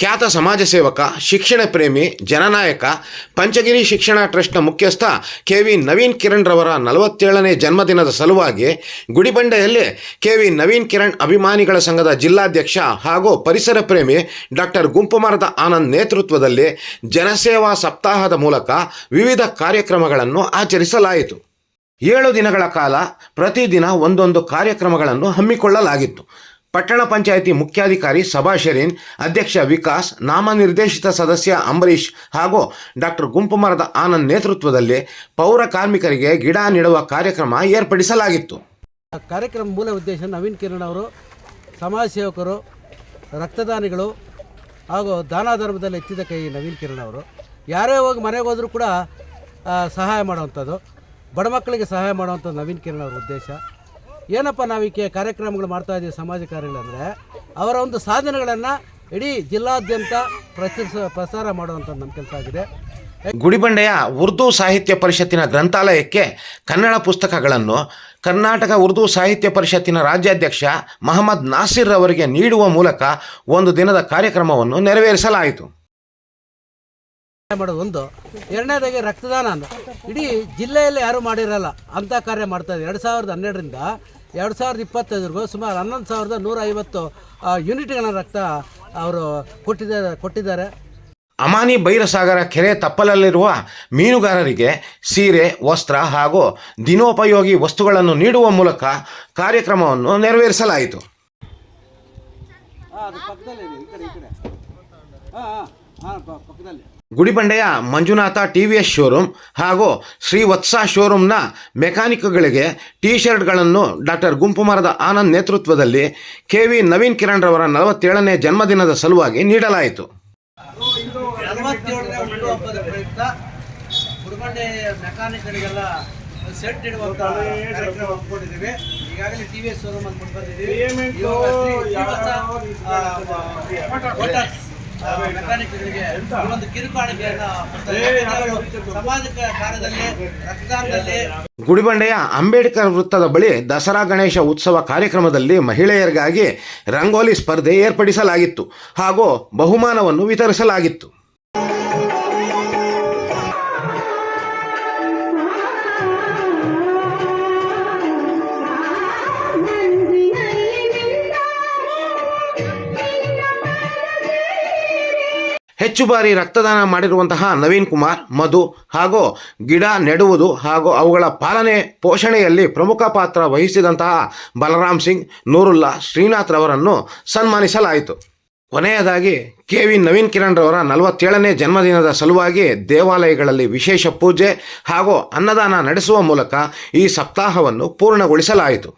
ಖ್ಯಾತ ಸಮಾಜ ಸೇವಕ, ಶಿಕ್ಷಣ ಪ್ರೇಮಿ, ಜನನಾಯಕ, ಪಂಚಗಿರಿ ಶಿಕ್ಷಣ ಟ್ರಸ್ಟ್ನ ಮುಖ್ಯಸ್ಥ ಕೆ ವಿ ನವೀನ್ ಕಿರಣ್ ರವರ ನಲವತ್ತೇಳನೇ ಜನ್ಮದಿನದ ಸಲುವಾಗಿ ಗುಡಿಬಂಡೆಯಲ್ಲಿ ಕೆ ವಿ ನವೀನ್ ಕಿರಣ್ ಅಭಿಮಾನಿಗಳ ಸಂಘದ ಜಿಲ್ಲಾಧ್ಯಕ್ಷ ಹಾಗೂ ಪರಿಸರ ಪ್ರೇಮಿ ಡಾಕ್ಟರ್ ಗುಂಪುಮರದ ಆನಂದ್ ನೇತೃತ್ವದಲ್ಲಿ ಜನಸೇವಾ ಸಪ್ತಾಹದ ಮೂಲಕ ವಿವಿಧ ಕಾರ್ಯಕ್ರಮಗಳನ್ನು ಆಚರಿಸಲಾಯಿತು. ಏಳು ದಿನಗಳ ಕಾಲ ಪ್ರತಿದಿನ ಒಂದೊಂದು ಕಾರ್ಯಕ್ರಮಗಳನ್ನು ಹಮ್ಮಿಕೊಳ್ಳಲಾಗಿತ್ತು. ಪಟ್ಟಣ ಪಂಚಾಯಿತಿ ಮುಖ್ಯಾಧಿಕಾರಿ ಸಭಾ ಶೆರೀನ್, ಅಧ್ಯಕ್ಷ ವಿಕಾಸ್, ನಾಮನಿರ್ದೇಶಿತ ಸದಸ್ಯ ಅಂಬರೀಷ್ ಹಾಗೂ ಡಾಕ್ಟರ್ ಗುಂಪುಮರದ ಆನಂದ್ ನೇತೃತ್ವದಲ್ಲಿ ಪೌರ ಕಾರ್ಮಿಕರಿಗೆ ಗಿಡ ನೀಡುವ ಕಾರ್ಯಕ್ರಮ ಏರ್ಪಡಿಸಲಾಗಿತ್ತು. ಕಾರ್ಯಕ್ರಮ ಮೂಲ ಉದ್ದೇಶ ನವೀನ್ ಕಿರಣ್ ಅವರು, ಸಮಾಜ ಸೇವಕರು, ರಕ್ತದಾನಿಗಳು ಹಾಗೂ ದಾನ ಧರ್ಮದಲ್ಲಿ ಎತ್ತಿದ ಕೈ ನವೀನ್ ಕಿರಣ್ ಅವರು. ಯಾರೇ ಹೋಗಿ ಮನೆಗೆ ಹೋದರೂ ಕೂಡ ಸಹಾಯ ಮಾಡುವಂಥದ್ದು, ಬಡ ಮಕ್ಕಳಿಗೆ ಸಹಾಯ ಮಾಡುವಂಥದ್ದು ನವೀನ್ ಕಿರಣ್ ಅವರ ಉದ್ದೇಶ. ಏನಪ್ಪ ನಾವು ಈ ಕಾರ್ಯಕ್ರಮಗಳು ಮಾಡ್ತಾ ಇದ್ದೀವಿ ಸಮಾಜ ಕಾರ್ಯಗಳಂದರೆ ಅವರ ಒಂದು ಸಾಧನೆಗಳನ್ನು ಇಡೀ ಜಿಲ್ಲಾದ್ಯಂತ ಪ್ರಚರಿಸ ಪ್ರಸಾರ ಮಾಡುವಂಥ ನಮ್ಮ ಕೆಲಸ ಆಗಿದೆ. ಗುಡಿಬಂಡೆಯ ಉರ್ದು ಸಾಹಿತ್ಯ ಪರಿಷತ್ತಿನ ಗ್ರಂಥಾಲಯಕ್ಕೆ ಕನ್ನಡ ಪುಸ್ತಕಗಳನ್ನು ಕರ್ನಾಟಕ ಉರ್ದು ಸಾಹಿತ್ಯ ಪರಿಷತ್ತಿನ ರಾಜ್ಯಾಧ್ಯಕ್ಷ ಮಹಮ್ಮದ್ ನಾಸಿರ್ ಅವರಿಗೆ ನೀಡುವ ಮೂಲಕ ಒಂದು ದಿನದ ಕಾರ್ಯಕ್ರಮವನ್ನು ನೆರವೇರಿಸಲಾಯಿತು. ಮಾಡೋದು ಒಂದು. ಎರಡನೇದಾಗಿ ರಕ್ತದಾನ ಇಡೀ ಜಿಲ್ಲೆಯಲ್ಲಿ ಯಾರೂ ಮಾಡಿರಲ್ಲ ಅಂತ ಕಾರ್ಯ ಮಾಡ್ತಾ ಇದ್ದಾರೆ. ಎರಡು ಸಾವಿರದ ಹನ್ನೆರಡರಿಂದ ಎರಡು ಸಾವಿರದ ಇಪ್ಪತ್ತೈದರಿಗೂ ಸುಮಾರು ಹನ್ನೊಂದು ಸಾವಿರದ ನೂರ ಐವತ್ತು ಯೂನಿಟ್ಗಳ ರಕ್ತ ಅವರು ಕೊಟ್ಟಿದ್ದಾರೆ ಕೊಟ್ಟಿದ್ದಾರೆ. ಅಮಾನಿ ಬೈರಸಾಗರ ಕೆರೆ ತಪ್ಪಲಲ್ಲಿರುವ ಮೀನುಗಾರರಿಗೆ ಸೀರೆ ವಸ್ತ್ರ ಹಾಗೂ ದಿನೋಪಯೋಗಿ ವಸ್ತುಗಳನ್ನು ನೀಡುವ ಮೂಲಕ ಕಾರ್ಯಕ್ರಮವನ್ನು ನೆರವೇರಿಸಲಾಯಿತು. ಪಕ್ಕದಲ್ಲಿ. ಗುಡಿಬಂಡೆಯ Manjunatha T V S showroom ಹಾಗೂ ಶ್ರೀ ವತ್ಸ ಶೋರೂಮ್ನ ಮೆಕ್ಯಾನಿಕ್ಗಳಿಗೆ ಟಿ ಶರ್ಟ್ಗಳನ್ನು ಡಾಕ್ಟರ್ ಗುಂಪುಮರದ ಆನಂದ್ ನೇತೃತ್ವದಲ್ಲಿ ಕೆ ವಿ ನವೀನ್ ಕಿರಣ್ ರವರ ನಲವತ್ತೇಳನೇ ಜನ್ಮದಿನದ ಸಲುವಾಗಿ ನೀಡಲಾಯಿತು. ಮೆಕ್ಯಾನಿಕ್ಗಳಿಗೆಲ್ಲ ಸೆಟ್ ಇಡುವಂತ ಕಾರ್ಯಕ್ರಮ ಈಗಾಗಲೇ ಟಿ ವಿ ಎಸ್ ಶೋರೂಮ್ ಅಂತ ಬಂದಿದ್ದೀವಿ ಮೆಕ್ಯಾನಿಕ್ಗಳಿಗೆ ಒಂದು ಕಿರುಕಾಣಿಕೆಯನ್ನ ಸಮಾಜ ಕಾರ್ಯದಲ್ಲಿ ರಕ್ತದಾನದಲ್ಲಿ ಗುಡಿಬಂಡೆಯ ಅಂಬೇಡ್ಕರ್ ವೃತ್ತದ ಬಳಿ ದಸರಾ ಗಣೇಶ ಉತ್ಸವ ಕಾರ್ಯಕ್ರಮದಲ್ಲಿ ಮಹಿಳೆಯರಿಗಾಗಿ ರಂಗೋಲಿ ಸ್ಪರ್ಧೆ ಏರ್ಪಡಿಸಲಾಗಿತ್ತು ಹಾಗೂ ಬಹುಮಾನವನ್ನು ವಿತರಿಸಲಾಗಿತ್ತು. ಹೆಚ್ಚು ಬಾರಿ ರಕ್ತದಾನ ಮಾಡಿರುವಂತಹ ನವೀನ್ ಕುಮಾರ್, ಮಧು ಹಾಗೂ ಗಿಡ ನೆಡುವುದು ಹಾಗೂ ಅವುಗಳ ಪಾಲನೆ ಪೋಷಣೆಯಲ್ಲಿ ಪ್ರಮುಖ ಪಾತ್ರ ವಹಿಸಿದಂತಹ ಬಲರಾಮ್ ಸಿಂಗ್, ನೂರುಲ್ಲಾ ಶ್ರೀನಾಥ್ ರವರನ್ನು ಸನ್ಮಾನಿಸಲಾಯಿತು. ಕೊನೆಯದಾಗಿ ಕೆ ವಿ ನವೀನ್ ಕಿರಣ್ ರವರ ನಲವತ್ತೇಳನೇ ಜನ್ಮದಿನದ ಸಲುವಾಗಿ ದೇವಾಲಯಗಳಲ್ಲಿ ವಿಶೇಷ ಪೂಜೆ ಹಾಗೂ ಅನ್ನದಾನ ನಡೆಸುವ ಮೂಲಕ ಈ ಸಪ್ತಾಹವನ್ನು ಪೂರ್ಣಗೊಳಿಸಲಾಯಿತು.